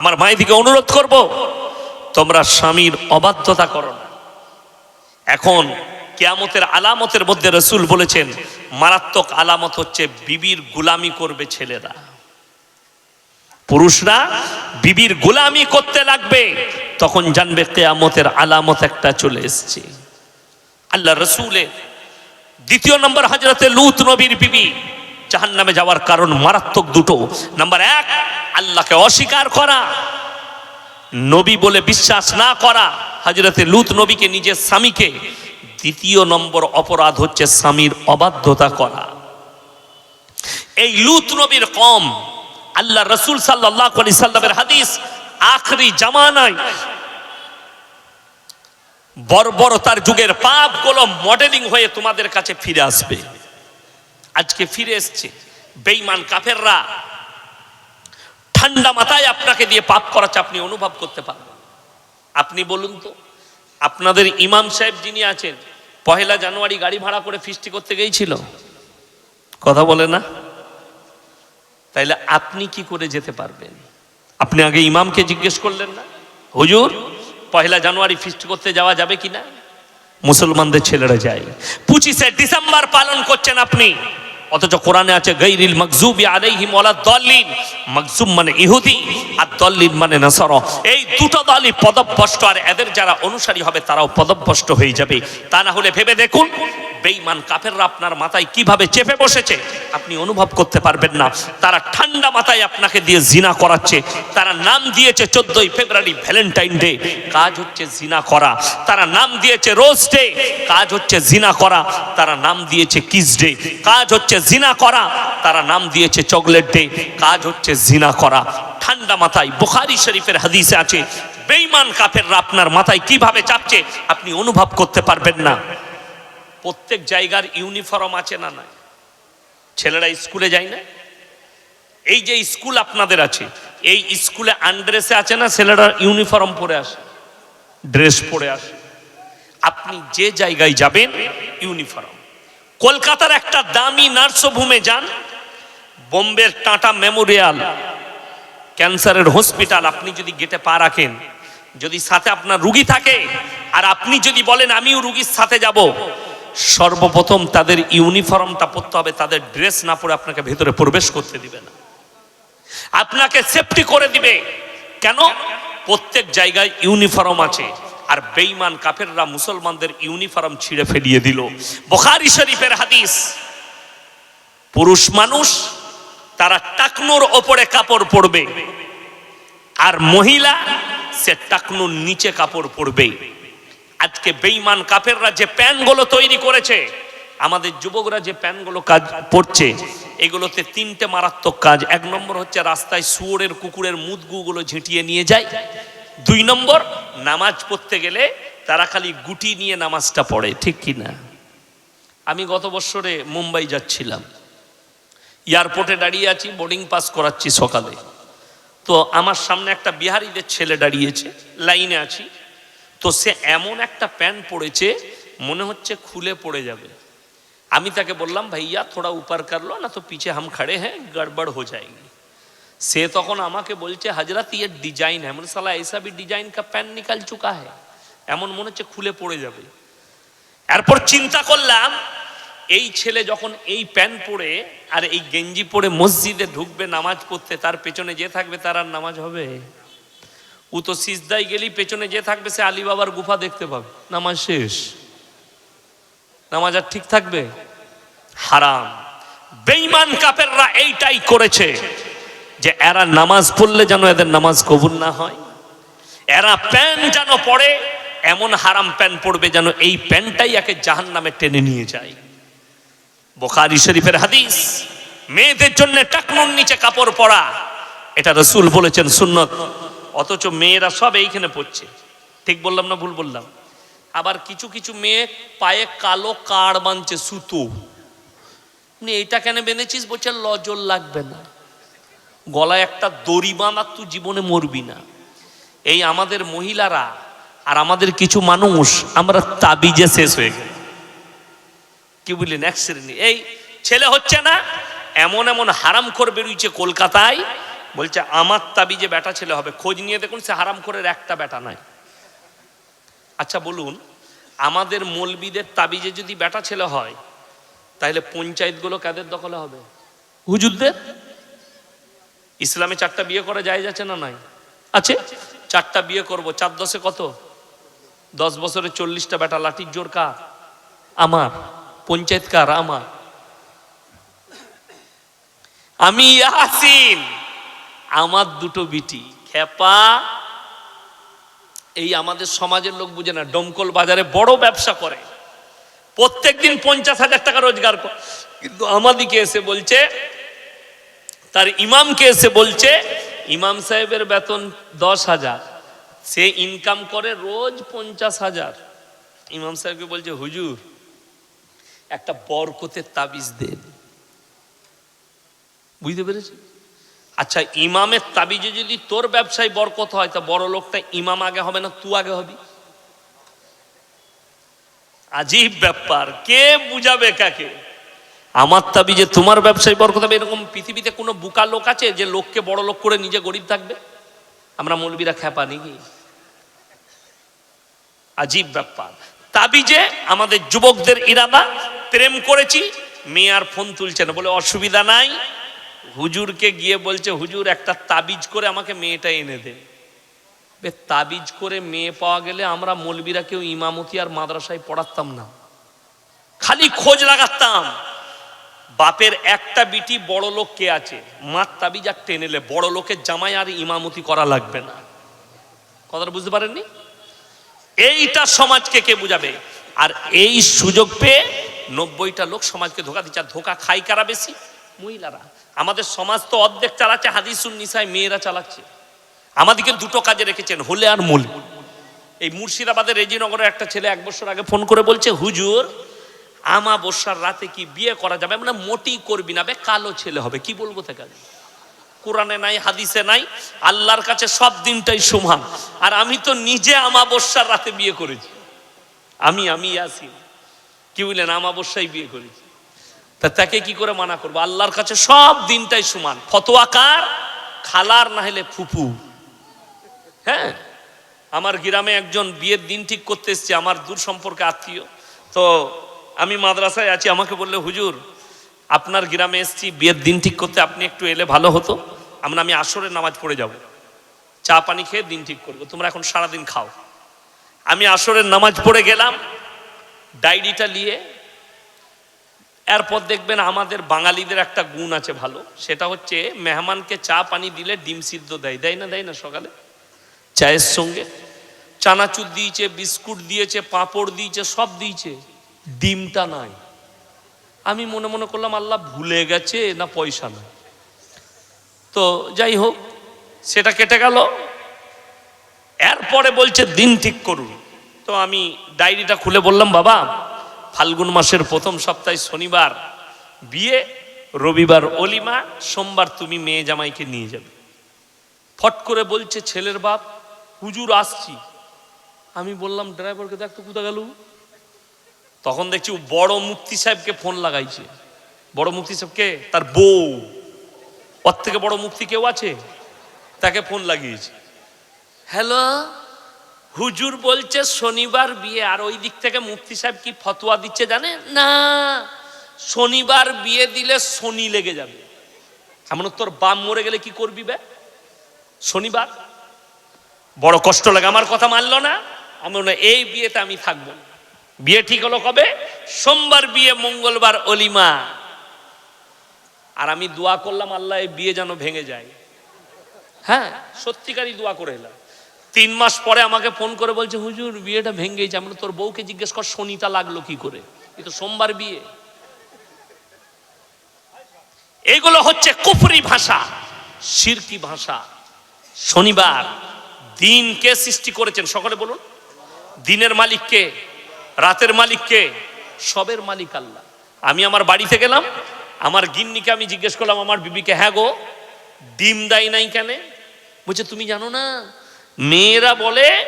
আমার মায়েদিকে অনুরোধ করব, তোমরা স্বামীর অবাধ্যতা করো না। এখন কেয়ামতের আলামতের মধ্যে রসুল বলেছেন, মারাত্মক আলামত হচ্ছে বিবির গুলামি করবে ছেলেরা। পুরুষরা বিবির গুলামি করতে লাগবে, তখন জানবে কেয়ামতের আলামত একটা চলে এসছে। আল্লাহ রসুলের দ্বিতীয় নম্বর হাজরতে লুত নবীর বিবি জাহান নামে যাওয়ার কারণ মারাত্মক দুটো। নাম্বার এক, আল্লাহকে অস্বীকার করা। নবী বলে বিশ্বাস না করা। হাজরতে লুত নবীকে, নিজের স্বামীকে। দ্বিতীয় নম্বর অপরাধ হচ্ছে স্বামীর অবাধ্যতা করা। এই লুত নবীর কম, আল্লাহ রসুল সাল্লাহ সাল্লামের হাদিস আখরি জামানায় বর্বরতার যুগের পাপগুলো মডেলিং হয়ে তোমাদের কাছে ফিরে আসবে। আজকে ফিরে এসছে। বেইমান কাফেররা। ঠান্ডা মাথায় আপনাকে দিয়ে পাপ করাচ্ছে আপনি অনুভব করতে পারবেন আপনি বলুন তো, আপনাদের ইমাম সাহেব যিনি আছেন, পহেলা জানুয়ারি গাড়ি ভাড়া করে ফিস্টি করতে গিয়েছিল? কথা বলে না? তাইলে আপনি কি করে যেতে পারবেন? আপনি আগে ইমামকে জিজ্ঞেস করলেন না? হুজুর, পহেলা জানুয়ারি ফিস্ট করতে যাওয়া যাবে কি না মুসলমানদের ছেলেরা যায়। পঁচিশে ডিসেম্বর পালন করছেন আপনি। অথচ কোরআনে আছে, গৈরিল মকজুবি আলাইহিম ওয়ালা দলিন মকজুব মানে ইহুদি, আর দলিন মানে নাসারা। এই দুটো দলই পদভ্রষ্ট, আর এদের যারা অনুসারী হবে, তারাও পদভ্রষ্ট হয়ে যাবে। তা না হলে ভেবে দেখুন বেঈমান কাফেররা আপনার মাথায় কীভাবে চেপে বসেছে, আপনি অনুভব করতে পারবেন না। তারা ঠান্ডা মাথায় আপনাকে দিয়ে জিনা করাচ্ছে। তারা নাম দিয়েছে চোদ্দই ফেব্রুয়ারি ভ্যালেন্টাইন ডে, কাজ হচ্ছে জিনা করা। তারা নাম দিয়েছে রোজ ডে, কাজ হচ্ছে জিনা করা। তারা নাম দিয়েছে কিস ডে, কাজ হচ্ছে জিনা করা। তারা নাম দিয়েছে চকলেট ডে, কাজ হচ্ছে জিনা করা। ঠান্ডা মাথায় বুখারি শরীফের হাদিসে আছে, বেঈমান কাফেররা আপনার মাথায় কীভাবে চাপছে, আপনি অনুভব করতে পারবেন না। প্রত্যেক জায়গার ইউনিফর্ম আছে না নাই? ছেলেরা স্কুলে যায় না? এই যে স্কুল আপনাদের আছে, এই স্কুলে আনড্রেসে আছে না ছেলেরা ইউনিফর্ম পরে আসে? ড্রেস পরে আসে। আপনি যে জায়গায় যাবেন ইউনিফর্ম কলকাতার একটা দামি নার্সভূমে যান, বোম্বের টাটা মেমোরিয়াল, ক্যান্সারের হসপিটাল, আপনি যদি গেটে পা রাখেন, যদি সাথে আপনার রুগী থাকে, আর আপনি যদি বলেন, আমিও রুগীর সাথে যাব সর্বপ্রথম তাদের ইউনিফর্মটা পরতে হবে, তাদের ড্রেস না পরে আপনাকে ভেতরে প্রবেশ করতে দিবে না। আপনাকে সেফটি করে দিবে। কেন? প্রত্যেক জায়গায় ইউনিফর্ম আছে। আর বেঈমান কাফেররা মুসলমানদের ইউনিফর্ম ছিঁড়ে ফেলিয়ে দিল। বোখারি শরীফের হাদিস, পুরুষ মানুষ তারা টাকনুর ওপরে কাপড় পরবে, আর মহিলা সে টাকনুর নিচে কাপড় পরবে আজকে বেঈমান কাফেররা যে প্যানগুলো তৈরি করেছে, আমাদের যুবকরা যে প্যানগুলো কাজ পড়ছে, এগুলোতে তিনটে মারাত্মক কাজ। এক নম্বর হচ্ছে রাস্তায় শুয়োরের কুকুরের মুদগুগুলো ঝেঁটিয়ে নিয়ে যায়। দুই নম্বর, নামাজ পড়তে গেলে তারা খালি গুটি নিয়ে নামাজটা পড়ে, ঠিক কি না? আমি গত বছরে মুম্বাই যাচ্ছিলাম। এয়ারপোর্টে দাঁড়িয়ে আছি, বোর্ডিং পাস করাচ্ছি সকালে। তো আমার সামনে একটা বিহারিদের ছেলে দাঁড়িয়েছে, লাইনে আছি। তো সে এমন একটা প্যান্ট পড়েছে, মনে হচ্ছে খুলে পড়ে যাবে। আমি তাকে বললাম, ভাইয়া, থোড়া উপার করল, না তো পিছে হাম খাড়ে হ্যাঁ গড়বড় হো যায়গি। সে তখন আমাকে বলছে, হাজরাত ইয়ে ডিজাইন হ্যাঁ মানে সালা এইসা ডিজাইন কা প্যান্ট নিকাল চুকা হ্যাঁ এমন মনে হচ্ছে খুলে পড়ে যাবে। এরপর চিন্তা করলাম, এই ছেলে যখন এই প্যান্ট পরে আর এই গেঞ্জি পরে মসজিদে ঢুকবে, নামাজ পড়তে, তার পেছনে যে থাকবে, তার আর নামাজ হবে? ও তো সিজদাই গেলেই পেছনে যে থাকবে, সে আলী বাবার গুফা দেখতে পাবে। নামাজ শেষ। নামাজ আর ঠিক থাকবে? হারাম। বেঈমান কাপেররা এইটাই করেছে যে এরা নামাজ পড়লে যেন এদের নামাজ কবুল না হয়। এরা প্যান্ট যেন পড়ে, এমন হারাম প্যান্ট পড়বে যেন এই প্যান্টটাই একে জাহান নামে টেনে নিয়ে যায়। বোখারি শরীফের হাদিস, মেয়েদের জন্য টাকনুর নিচে কাপড় পরা। এটা রসুল বলেছেন সুন্নত। অথচ মেয়েরা সব এইখানে পড়ছে। ঠিক বললাম না ভুল বললাম? আবার কিছু কিছু মেয়ে পায়ে কালো কাড় বাঁধছে সুতো। আপনি এইটা কেন বেঁধেছিস? বলছে লজল লাগবে না। গলায় একটা দড়ি বাঁধার তুই জীবনে মরবি না। এই আমাদের মহিলারা আর আমাদের কিছু মানুষ, আমরা তাবিজে শেষ হয়ে গেল কি বুঝলেন এক শ্রেণি। এই ছেলে হচ্ছে না, এমন এমন হারাম করে বেরিয়েছে কলকাতায় বলছে আমার তাবিজে বেটা ছেলে হবে খোঁজ নিয়ে দেখুন সে হারাম করে একটা বেটা নাই। আচ্ছা বলুন আমাদের মলবিদের তাবিজে যদি বেটা ছেলে হয় তাহলে পঞ্চায়েতগুলো কাদের দখলে হবে? হুজুরদের? ইসলামে চারটা বিয়ে করা যায় যাচ্ছে না নাই? আছে। চারটা বিয়ে করব চার দশে কত? দশ বছরে চল্লিশটা বেটা লাঠির জোর কার? আমার। পঞ্চায়েত কার? আমার। আমি ইয়াসিন। আমার দুটো বিটি, খেপা। এই আমাদের সমাজের লোক বুঝে না, ডমকল বাজারে বড় ব্যবসা করে। প্রত্যেকদিন পঞ্চাশ হাজার টাকা রোজগার করে কিন্তু আমাদিকে এসে বলছে, তার ইমামকে এসে বলছে, ইমাম সাহেবের বেতন দশ হাজার, সে ইনকাম করে রোজ পঞ্চাশ হাজার। ইমাম সাহেবকে বলছে, হুজুর, একটা বরকতের তাবিজ দেন বুঝতে পেরেছি আচ্ছা ইমামের তাবিজে যদি তোর ব্যবসায় বরকত হয়, তা বড় লোকটা ইমাম আগে হবে না তুই আগে হবি? আজীব ব্যাপার। কে বুঝাবে কাকে? আমার তাবিজে তোমার ব্যবসায় বরকত হবে? এরকম পৃথিবীতে কোনো বুকা লোক আছে যে লোককে বড় লোক করে নিজে গরিব থাকবে? আমরা মৌলবীরা খেপা নাকি? আজীব ব্যাপার। তাবিজে আমাদের যুবকদের ইরাদা, প্রেম করেছি, মেয়ে আর ফোন তুলছে না। বলে, অসুবিধা নাই হুজুরকে গিয়ে বলছে, হুজুর, একটা তাবিজ করে আমাকে মেয়েটা এনে দে। তাবিজ করে মেয়ে পাওয়া গেলে আমরা মৌলবীরা কেউ ইমামতি আর মাদ্রাসায় পড়াতাম না। খালি খোঁজ লাগাতাম, বাপের একটা বিটি বড় লোক কে আছে? মার তাবিজ আর টেনেলে বড় লোকের জামাই আর ইমামতি করা লাগবে না। কথাটা বুঝতে পারেননি? এইটা সমাজকে কে বুঝাবে? আর এই সুযোগ পেয়ে নব্বইটা লোক সমাজকে ধোকা দিচ্ছে। আর ধোকা খাই কারা বেশি? মহিলারা। আমাদের সমাজ তো অর্ধেক চালাচ্ছে, হাদিসুন নিসায় মেয়েরা চালাচ্ছে। আমাদেরকে দুটো কাজে রেখেছেন, হলে আর মূল। এই মুর্শিদাবাদের রেজিনগরের একটা ছেলে এক বছর আগে ফোন করে বলছে, হুজুর আমা বর্ষার রাতে কি বিয়ে করা যাবে? মানে মোটেই করবি না বে, কালো ছেলে হবে। কি বলব তাকে? কোরআনে নাই, হাদিসে নাই, আল্লাহর কাছে সব দিনটাই সমান। আর আমি তো নিজে আমাবস্যার রাতে বিয়ে করেছি। আমি আমি আসি কি বললেন, আমাবস্যায় বিয়ে করেছি। তা তাকে কি করে মানা করব? আল্লাহর কাছে সব দিনটাই সমান। ফতোয়াকার খালার না হলে ফুফু। হ্যাঁ? আমার গ্রামে একজন বিয়ের দিন ঠিক করতে এসছে, আমার দূর সম্পর্কে আত্মীয়। তো আমি মাদ্রাসায় আছি, আমাকে বললে, হুজুর, আপনার গ্রামে এসছি, বিয়ের দিন ঠিক করতে আপনি একটু এলে ভালো হতো। আমরা, আমি আসরের নামাজ পড়ে যাব। চা পানি খেয়ে দিন ঠিক করব। তোমরা এখন সারাদিন খাও। আমি আসরের নামাজ পড়ে গেলাম, ডায়েরিটা নিয়ে এরপর দেখবেন আমাদের বাঙালিদের একটা গুণ আছে ভালো, সেটা হচ্ছে মেহমানকে চা পানি দিলে ডিম সিদ্ধ দেয় দেয় না দেয় না সকালে? চায়ের সঙ্গে? চানাচুর দিয়েছে, বিস্কুট দিয়েছে, পাঁপড় দিয়েছে, সব দিয়েছে, ডিমটা নাই। আমি মনে মনে করলাম, আল্লাহ ভুলে গেছে, না পয়সা নাই। তো যাই হোক, সেটা কেটে গেল। এরপরে বলছে, দিন ঠিক করুন। তো আমি ডায়েরিটা খুলে বললাম, বাবা ফাল্গুন মাসের প্রথম সপ্তাহে শনিবার, বিয়ে, রবিবার অলিমা, সোমবার তুমি মেয়ে জামাইকে নিয়ে যাবে। ফট করে বলছে, ছেলের বাপ, হুজুর আসছি। আমি বললাম, ড্রাইভারকে দেখ তো কোথা গেল তখন দেখছি বড় মুক্তি সাহেবকে ফোন লাগাইছে। বড় মুফতি সাহেবকে তার বউ। ওর থেকে বড় মুক্তি কেউ আছে? তাকে ফোন লাগিয়েছে। হ্যালো? হুজুর বলছে, শনিবার বিয়ে। আর ওই দিক থেকে মুফতি সাহেব কি ফতোয়া দিচ্ছে জানে না। শনিবার বিয়ে দিলে শনি লেগে যাবে। এমন তোর বাম মরে গেলে কি করবি বে? শনিবার? বড় কষ্ট লাগে, আমার কথা মানলো না। আমি এই বিয়েতে আমি থাকব। বিয়ে ঠিক হলো কবে? সোমবার বিয়ে, মঙ্গলবার অলিমা। আর আমি দোয়া করলাম, আল্লাহ, এই বিয়ে যেন ভেঙে যায়। হ্যাঁ সত্যিকারই দোয়া করে এলাম। তিন মাস পরে আমাকে ফোন করে বলছে, হুজুর, বিয়েটা ভেঙে গেছে। আমরা তোর বউকে জিজ্ঞেস কর, শনিটা লাগল কি করে? এ তো সোমবার বিয়ে। এইগুলো হচ্ছে কুফরি ভাষা, সিরকি ভাষা। শনিবার দিন কে সৃষ্টি করেছেন? সকলে বলুন। দিনের মালিক কে? রাতের মালিক কে? সবের মালিক আল্লাহ। আমি আমার বাড়িতে গেলাম, আমার গিন্নিকে আমি জিজ্ঞেস করলাম, আমার বিবিকে হ্যাঁ গো, ডিম দেয় নাই কেন? বলছে, তুমি জানো না মেয়েরা বলে,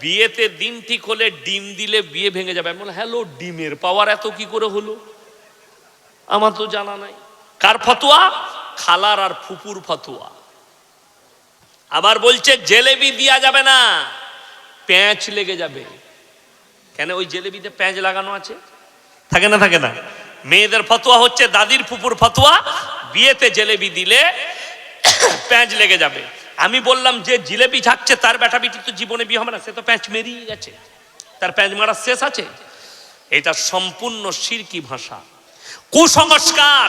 বিয়েতে দিন ঠিক হলে ডিম দিলে বিয়ে ভেঙে যাবে। আমি বললাম হ্যালো, ডিমের পাওয়ার এত কি করে হলো? আমার তো জানা নাই। কার ফতোয়া? খালার আর ফুপুর ফতোয়া। আবার বলছে, জেলেবি দেওয়া যাবে না, প্যাঁচ লেগে যাবে। কেন ওই জেলেবিতে প্যাঁচ লাগানো আছে? থাকে না থাকে না। মেয়েদের ফতোয়া হচ্ছে, দাদির ফুপুর ফতোয়া। বিয়েতে জেলেবি দিলে প্যাঁচ লেগে যাবে। আমি বললাম যে জিলেবি ঝাকছে তার বেটা বিটি তো জীবনে বিয়ে হবে না, সে তো প্যাঁচ মেরিয়ে গেছে। তার প্যাঁচ মারার শেষ আছে। এটা সম্পূর্ণ সিরকি ভাষা। কুসংস্কার,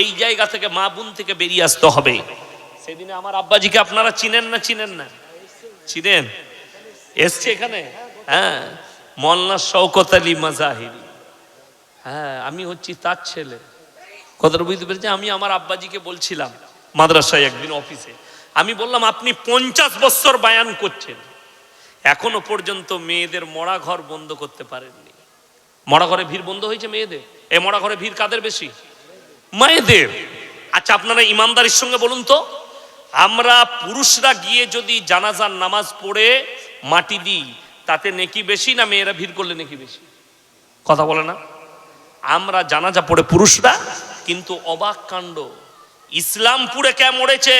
এই জায়গা থেকে মা বোন থেকে বেরিয়ে আসতে হবে। সেদিনে আমার আব্বাজিকে আপনারা চিনেন না চিনেন না? চিনেন? এসছে এখানে? হ্যাঁ মল্লা শওকত আলী মাজাহিরি। হ্যাঁ আমি হচ্ছি তার ছেলে। কথাটা বুঝতে পেরেছি আমি আমার আব্বাজিকে বলছিলাম, মাদ্রাসায় একদিন অফিসে। আমি বললাম, আপনি পঞ্চাশ বছর বায়ান করছেন। এখনও পর্যন্ত মেয়েদের মরা ঘর বন্ধ করতে পারেননি। মরা ঘরে ভিড় বন্ধ হয়েছে মেয়েদের? এ মরা ঘরে ভিড় কাদের বেশি? মায়েদের। আচ্ছা আপনারা ইমানদারির সঙ্গে বলুন তো। আমরা পুরুষরা গিয়ে যদি জানাজার নামাজ পড়ে মাটি দিই, তাতে নেকি বেশি না মেয়েরা ভিড় করলে নেকি বেশি? কথা বলে না। আমরা জানাজা পড়ে পুরুষরা, কিন্তু অবাক কাণ্ড। ইসলামপুরে কে মরেছে?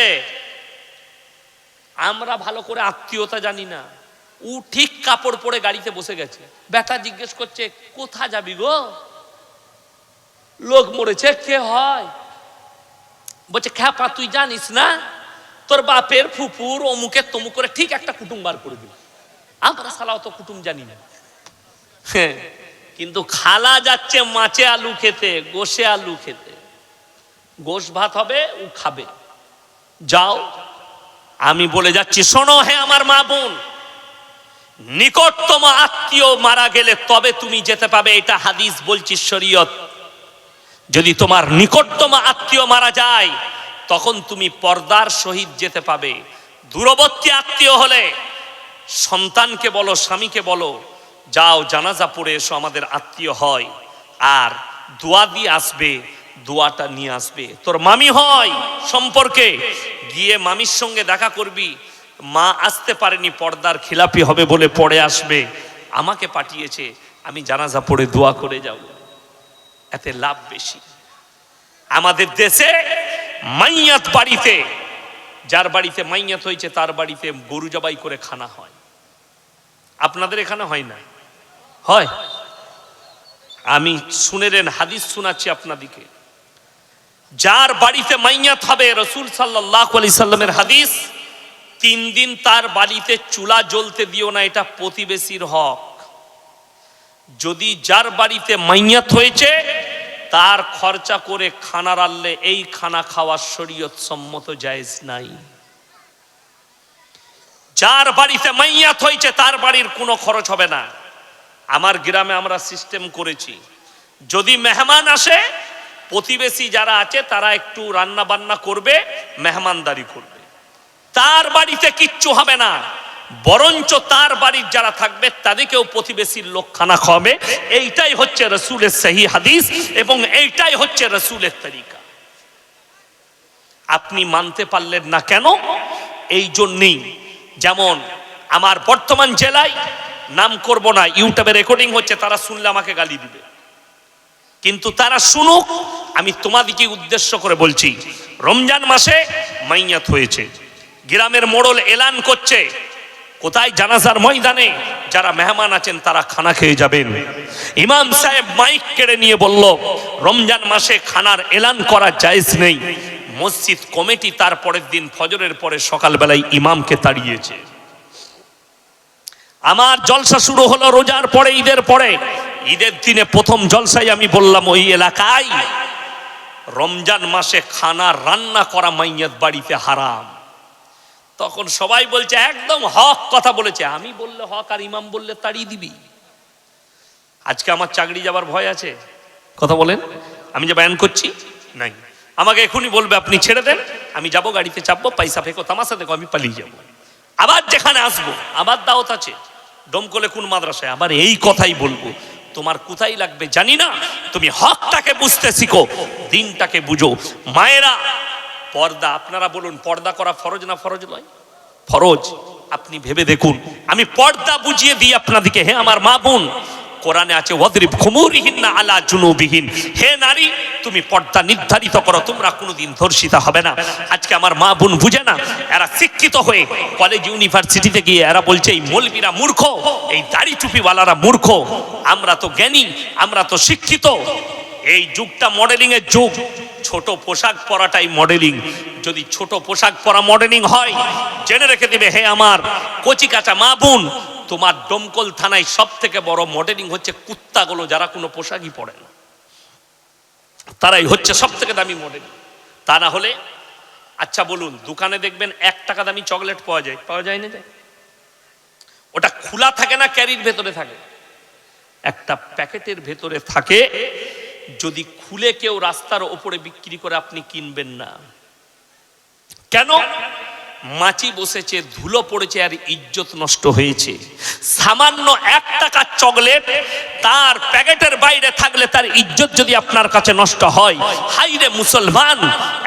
আমরা ভালো করে আত্মীয়তা জানি না। ও ঠিক কাপড় পরে গাড়িতে বসে গেছে। বেটা জিজ্ঞেস করছে কোথা যাবি গো? লোক মরেছে কে হয়? বলছে খ্যাপা তুই জানিস না? তোর বাপের ফুপুর অমুকের তমুক করে ঠিক একটা কুটুম বার করে দিল। আমরা সালা অত কুটুম জানি না। হ্যাঁ, কিন্তু খালা যাচ্ছে মাছে আলু খেতে গোসে আলু খেতে। গোশ ভাত হবে ও খাবে। যাও আমি বলে যাচ্ছি, শোনো হে আমার মা বোন, নিকটতম আত্মীয় মারা গেলে তবে তুমি যেতে পাবে, এটা হাদিস বলছি শরীয়ত। যদি তোমার নিকটতম আত্মীয় মারা যায়, তখন তুমি পর্দার সহিত যেতে পাবে। দূরবর্তী আত্মীয় হলে সন্তানকে বলো, স্বামীকে বলো, যাও জানাজা পড়ে এসো, আমাদের আত্মীয় হয়। আর দোয়া দিয়ে আসবে দোয়াটা নিয়ে আসবে। তোর মামি হয় সম্পর্কে। গিয়ে মামির সঙ্গে দেখা করবি। মা আসতে পারেনি, পর্দার খিলাপি হবে বলে পড়ে আসবে। আমাকে পাঠিয়েছে, আমি জানাজা পড়ে দোয়া করে যাব। এতে লাভ বেশি। আমাদের দেশে মাইয়াত বাড়িতে, যার বাড়িতে মাইয়াত হয়েছে, তার বাড়িতে গরু জবাই করে খানা হয়। আপনাদের এখানে হয় না? হয়। আমি শুনেলেন, হাদিস শোনাচ্ছি আপনাদিকে। যার বাড়িতে মাইয়াত হবে রসুল সাল্লাহ আলি সাল্লামের হাদিস, তিন দিন তার বাড়িতে চুলা জ্বলতে দিও না, এটা প্রতিবেশীর হক। যদি যার বাড়িতে মাইয়াত হয়েছে, তার খরচা করে খানা রাখলে এই খানা খাওয়ার শরীয়ত সম্মত জায়েজ নাই। যার বাড়িতে মাইয়াত হয়েছে, তার বাড়ির কোনো খরচ হবে না। আমার গ্রামে আমরা সিস্টেম করেছি। যদি মেহমান আসে প্রতিবেশী যারা আছে, তারা একটু রান্না বান্না করবে, মেহমানদারি করবে। তার বাড়িতে কিচ্ছু হবে না। বরঞ্চ তার বাড়ির যারা থাকবে, তাদেরকেও প্রতিবেশীর লোক খানা খাওয়াবে। এইটাই হচ্ছে রসুলের সহি হাদিস এবং এইটাই হচ্ছে রসুলের তরিকা। আপনি মানতে পারলেন না কেন? এই জন্যেই যেমন আমার বর্তমান জেলায়, নাম করব না, ইউটিউবে রেকর্ডিং হচ্ছে, তারা শুনলে আমাকে গালি দিবে। কিন্তু তারা শুনুক, আমি তোমাদিকে উদ্দেশ্য করে বলছি। রমজান মাসে মাইয়াত হয়েছে। গ্রামের মোড়ল এলান করছে। কোথায়? জানাজার ময়দানে। যারা মেহমান আছেন, তারা খানা খেয়ে যাবেন। ইমাম সাহেব মাইক কেড়ে নিয়ে বলল, রমজান মাসে খানার এলান করা জায়েজ নেই। মসজিদ কমিটি তার পরের দিন ফজরের পরে সকালবেলায় ইমামকে তাড়িয়েছে। আমার জলসা শুরু হলো রোজার পরে, ঈদের পরে। ঈদের দিনে প্রথম জলসায় আমি বললাম, ওই এলাকায় রমজান মাসে খানা রান্না করা মাইয়াত বাড়িতে হারাম। তখন সবাই বলছে, একদম হক কথা বলেছে। আমি বললে, হক আর ইমাম বললে তাড়িয়ে দিবি। আজকে আমার চাকরি যাবার ভয় আছে। কথা বলেন, আমি যে বয়ান করছি, নাই। আমাকে এখনই বলবে, আপনি ছেড়ে দেন, আমি যাব গাড়িতে চাপবো, পয়সা ফেকো, তামাশা দেখো, আমি পালিয়ে যাব। আবার যেখানে আসব, আবার দাওয়াত আছে। ডমকলে কোন মাদ্রাসায়, আবার এই কথাই বলব। তোমার কোথায় লাগবে জানি না। তুমি হকটাকে বুঝতে শিখো, দিনটাকে বুঝো। মায়েরা, পর্দা, আপনারা বলুন, পর্দা করা ফরজ না ফরজ নয়? ফরজ। আপনি ভেবে দেখুন। আমি পর্দা বুঝিয়ে দিই আপনাদিকে হ্যাঁ আমার মা বোন কোরআনে আছে, ওয়াদরিব খুমুরিহিন না আলা জুনুবিহীন। হে নারী, তুমি পর্দা নির্ধারিত করো, তোমরা কোনোদিন ধর্ষিতা হবে না। আজকে আমার মা বোন বুঝে না, এরা শিক্ষিত হয়ে কলেজ ইউনিভার্সিটিতে গিয়ে এরা বলছে, এই মলবিরা মূর্খ, এই দাড়ি টুপিওয়ালারা মূর্খ। আমরা তো জ্ঞানী, আমরা তো শিক্ষিত। এই যুগটা মডেলিং এর যুগ। ছোট পোশাক পরাটাই মডেলিং যদি ছোট পোশাক পরা মডেলিং হয়, জেনে রেখে দিবে, হে আমার কচি কাঁচা মা বোন তোমার ডমকল থানায় সব থেকে বড় মডেলিং হচ্ছে কুত্তাগুলো, যারা কোনো পোশাকই পরে না। তারাই হচ্ছে সব থেকে দামি মডেলিং। তা না হলে আচ্ছা বলুন, দোকানে দেখবেন এক টাকা দামি চকলেট পাওয়া যায় পাওয়া যায় না যায়? ওটা খোলা থাকে না, ক্যারির ভেতরে থাকে? একটা প্যাকেটের ভেতরে থাকে, যদি খুলে কেউ রাস্তার ওপরে বিক্রি করে আপনি কিনবেন না। কেন? মাছি বসেছে, ধুলো পড়েছে আর ইজ্জত নষ্ট হয়েছে। সামান্য এক টাকার চকলেট তার প্যাকেটের বাইরে থাকলে তার ইজ্জত যদি আপনার কাছে নষ্ট হয়, হাইরে মুসলমান,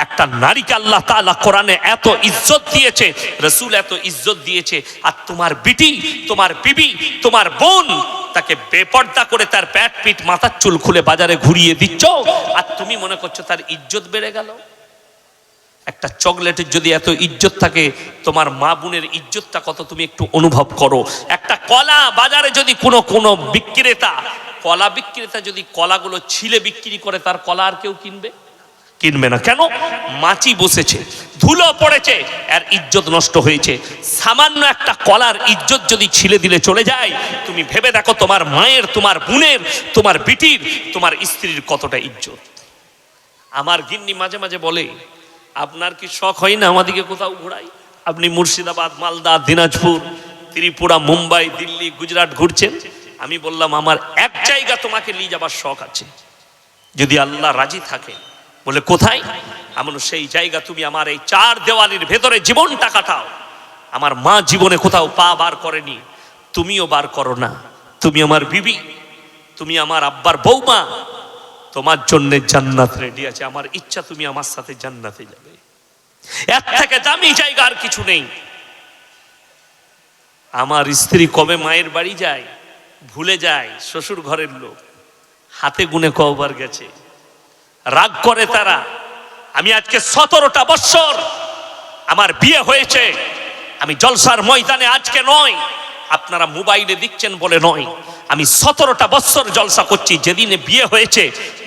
একটা নারীকে আল্লাহ তাআলা কোরআনে এত ইজ্জত দিয়েছে, রসুল এত ইজ্জত দিয়েছে, আর তোমার বিটি, তোমার বিবি, তোমার বোন তাকে বেপর্দা করে তার প্যাট পিট মাথার চুল খুলে বাজারে ঘুরিয়ে দিচ্ছ, আর তুমি মনে করছ তার ইজ্জত বেড়ে গেল? একটা চকলেটের যদি এত ইজ্জত থাকে, তোমার মা বোনের ইজ্জতটা কত তুমি একটু অনুভব করো। একটা কলা বাজারে যদি কোনো কোনো বিক্রেতা, কলা বিক্রেতা যদি কলাগুলো ছিলে বিক্রি করে, তার কলা আর কেউ কিনবে? কিনবে না। কেন? মাছি বসেছে, ধুলো পড়েছে আর ইজ্জত নষ্ট হয়েছে। সামান্য একটা কলার ইজ্জত যদি ছিলে দিলে চলে যায়, তুমি ভেবে দেখো তোমার মায়ের, তোমার বোনের, তোমার বিটির, তোমার স্ত্রীর কতটা ইজ্জত। আমার গিন্নি মাঝে মাঝে বলে আপনার কি শখ হয় না আমাদিকে কোথাও ঘোরাই? আপনি মুর্শিদাবাদ, মালদা, দিনাজপুর, ত্রিপুরা, মুম্বাই, দিল্লি, গুজরাট ঘুরছেন? আমি বললাম, আমার এক জায়গা তোমাকে নিয়ে যাবার শখ আছে। যদি আল্লাহ রাজি থাকে, বলে কোথায়? এমন সেই জায়গা তুমি আমার এই চার দেওয়ালির ভেতরে জীবনটা কাটাও। আমার মা জীবনে কোথাও পা বার করেনি। তুমিও বার করো না। তুমি আমার বিবি। তুমি আমার আব্বার বৌমা। তোমার জন্য জান্নাত রেডি আছে। আমার ইচ্ছা তুমি আমার সাথে জান্নাতে যাবে। এর থেকে দামি জায়গা আর কিছু নেই। আমার স্ত্রী কবে মায়ের বাড়ি যায়, ভুলে যায়, শ্বশুর ঘরের লোক। হাতে গুনে কবার গেছে। রাগ করে তারা, আমি আজকে সতেরোটা বৎসর আমার বিয়ে হয়েছে। আমি জলসার ময়দানে আজকে নয়। আপনারা মোবাইলে দিচ্ছেন বলে নয়। আমি সতেরোটা বৎসর জলসা করছি, যেদিনে বিয়ে হয়েছে,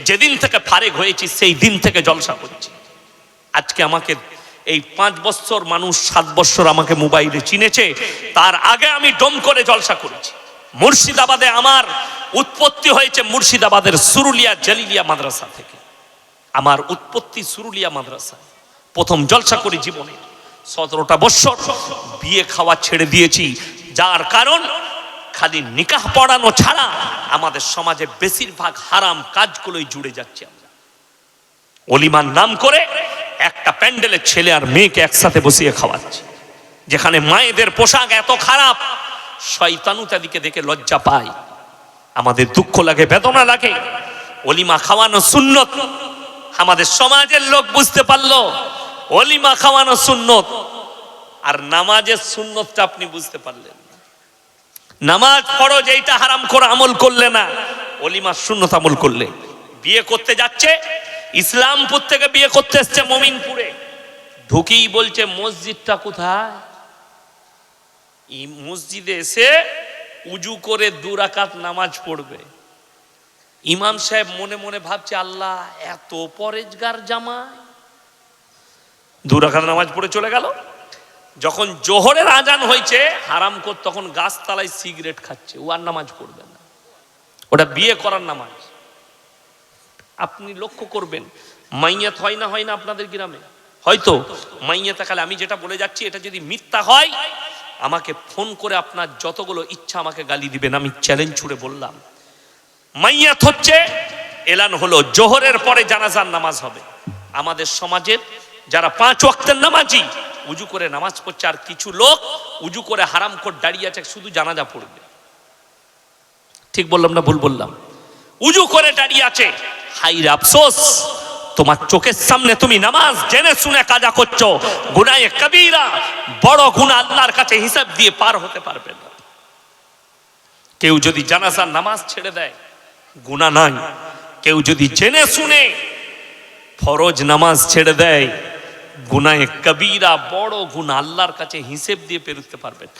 যেদিন থেকে ফারেক হয়েছি, সেই দিন থেকে জলসা করছি। আজকে আমাকে এই পাঁচ বছর মানুষ সাত বছর আমাকে মোবাইলে চিনেছে, তার আগে আমি ডম করে জলসা করেছি। মুর্শিদাবাদে আমার উৎপত্তি হয়েছে মুর্শিদাবাদের সুরুলিয়া জালিলিয়া মাদ্রাসা থেকে। আমার উৎপত্তি সুরুলিয়া মাদ্রাসা। প্রথম জলসা করি জীবনে। সতেরোটা বৎসর বিয়ে খাওয়া ছেড়ে দিয়েছি যার কারণ খালি নিকাহ পড়ানো ছাড়া আমাদের সমাজে বেশিরভাগ হারাম কাজগুলোই জুড়ে যাচ্ছে আমরা। অলিমার নাম করে একটা প্যান্ডেলের ছেলে আর মেয়েকে একসাথে বসিয়ে খাওয়াচ্ছে, যেখানে মায়েদের পোশাক এত খারাপ শয়তানু তাদিকে দেখে লজ্জা পায়। আমাদের দুঃখ লাগে, বেদনা লাগে। অলিমা খাওয়ানো সুন্নত। আমাদের সমাজের লোক বুঝতে পারল, অলিমা খাওয়ানো সুন্নত। আর নামাজের সুন্নতটা আপনি বুঝতে পারলেন। নামাজ ফরজ, এইটা হারাম করে আমল করলে না। অলিমা সুন্নত আমল করলে। বিয়ে করতে যাচ্ছে, ইসলামপুর থেকে বিয়ে করতে এসছে মমিনপুরে। ঢুকেই বলছে, মসজিদটা কোথায়? মসজিদে এসে উজু করে দু রাকাত নামাজ পড়বে। ইমাম সাহেব মনে মনে ভাবছে, আল্লাহ, এত পরেজগার জামায় দু রাকাত নামাজ পড়ে চলে গেল। যখন জোহরের আজান হয়েছে, হারাম কর তখন গাছতলায় সিগারেট খাচ্ছে ও আর নামাজ পড়বে না। ওটা বিয়ে করার নামাজ। আপনি লক্ষ্য করবেন, মাইয়াত হয় না হয় না আপনাদের গ্রামে? হয়তো। মাইয়াত খালে আমি যেটা বলে যাচ্ছি, এটা যদি মিথ্যা হয়, আমাকে ফোন করে আপনার যতগুলো ইচ্ছা আমাকে গালি দিবেন। আমি চ্যালেঞ্জ ছুড়ে বললাম, মাইয়াত হচ্ছে, এলান হলো জোহরের পরে জানাজার নামাজ হবে। আমাদের সমাজের যারা পাঁচ ওয়াক্তের নামাজি উজু করে নামাজ পড়ছে আর কিছু লোক উজু করে হারাম করে দাঁড়িয়ে আছে, শুধু জানাজা পড়বে। ঠিক বললাম না ভুল বললাম? উজু করে দাঁড়িয়ে আছে। হাইর আফসোস, তোমার চোখের সামনে তুমি নামাজ জেনে শুনে কাজা করছ। গুনায়ে কবিরা, বড় গুনাহ আল্লাহর কাছে হিসাব দিয়ে পার হতে পারবে না। কেউ যদি জানাজার নামাজ ছেড়ে দেয় গুণা নাই। কেউ যদি জেনে শুনে ফরজ নামাজ ছেড়ে দেয় গুনায় কবিরা বড় গুণা আল্লাহর কাছে হিসেব দিয়ে পেরুতে পারবেন।